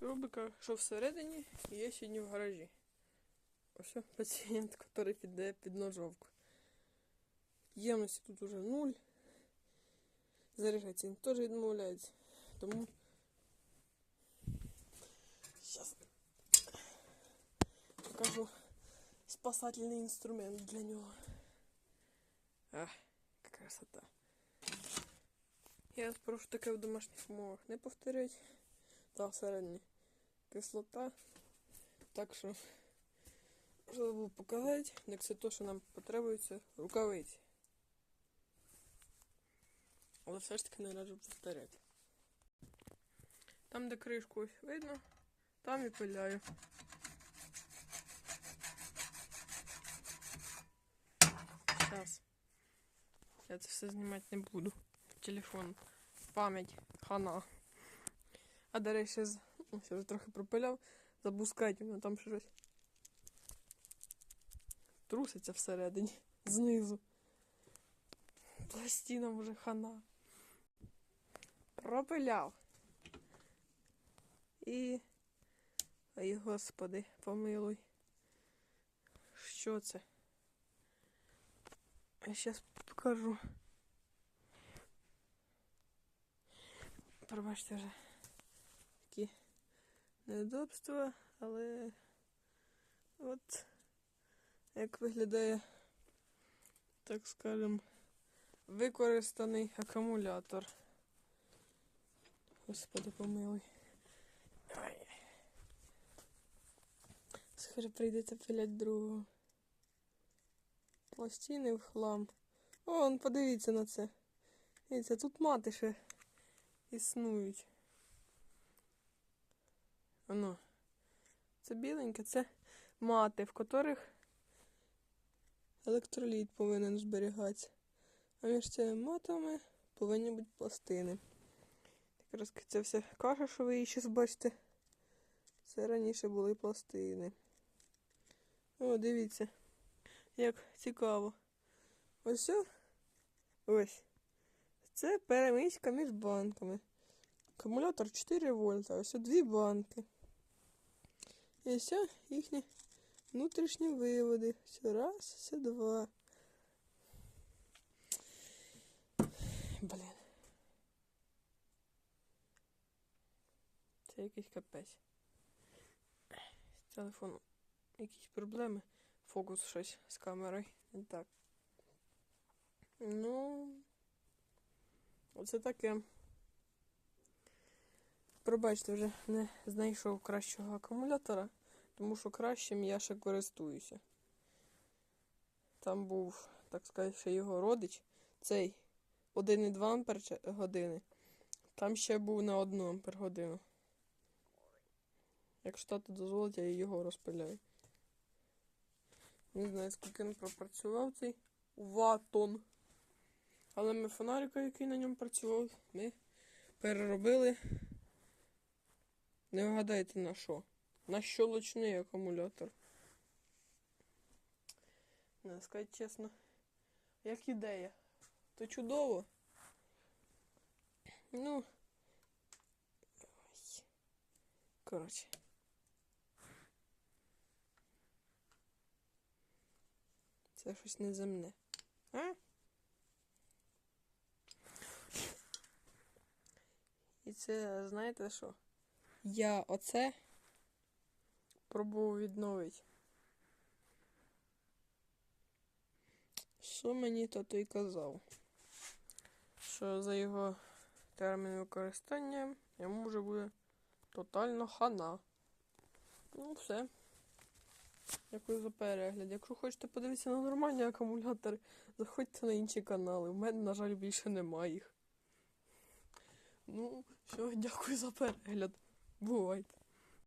Рубрика, що всередині, і є сьогодні в гаражі. Ось пацієнт, який піде під ножовку. Ємності тут уже нуль. Заряджається він теж відмовляється. Тому. Зараз покажу спасательний інструмент для нього. Ах, красота. Я вас прошу таке в домашніх умовах не повторять. Та всередині кислота. Так що, що забув показати, як це то, що нам потребується, рукавиці. Але все ж таки не раджу повторяти. Там, де кришку ось видно, там і пиляю. Зараз. Я це все знімати не буду. Телефон. Пам'ять. Хана. А до речі, з... ну, ще вже трохи пропиляв. Забув сказати, воно там щось труситься всередині, знизу. Пластина вже хана. Пропиляв. І. Ай, господи, помилуй. Що це? Я зараз покажу. Пробачте вже такі неудобства, але от як виглядає, так скажем, використаний акумулятор. Господи помилуй. Ай. Схоже, прийдеться пиляти другого. Пластини в хлам. О, подивіться на це. Дивіться, тут мати ще існують. Воно. Це біленьке, це мати, в котрих електроліт повинен зберігатися. А між цими матами повинні бути пластини. Якраз це все каша, що ви її зараз бачите. Це раніше були пластини. О, дивіться, як цікаво. Ось. о- Ось. Це перемичка між банками. Акумулятор 4 вольта, ось дві банки. І ось їхні внутрішні виводи. Все раз, все два. Блін. Це якийсь капець. З телефоном якісь проблеми. Фокус щось з камерою. Так. Ну. Оце таке. Пробачте, вже не знайшов кращого акумулятора, тому що кращим я ще користуюся. Там був, так сказати, ще його родич. Цей 1,2 ампер години. Там ще був на 1 ампер годину. Якщо тато дозволить, я його розпиляю. Не знаю, скільки він пропрацював цей ватон. Але ми фонарика, який на ньому працював, ми переробили. Не вгадайте на що? На щолочний акумулятор. Не, сказати чесно. Як ідея. То чудово. Ну. Ой. Коротше. Це щось неземне. А? І це, знаєте що? Я оце пробував відновити. Що мені тато й казав? Що за його термін використання йому вже буде тотально хана. Ну, все. Дякую за перегляд. Якщо хочете подивитися на нормальні акумулятори, заходьте на інші канали. У мене, на жаль, більше немає їх. Ну, все, дякую за перегляд. Бувайте.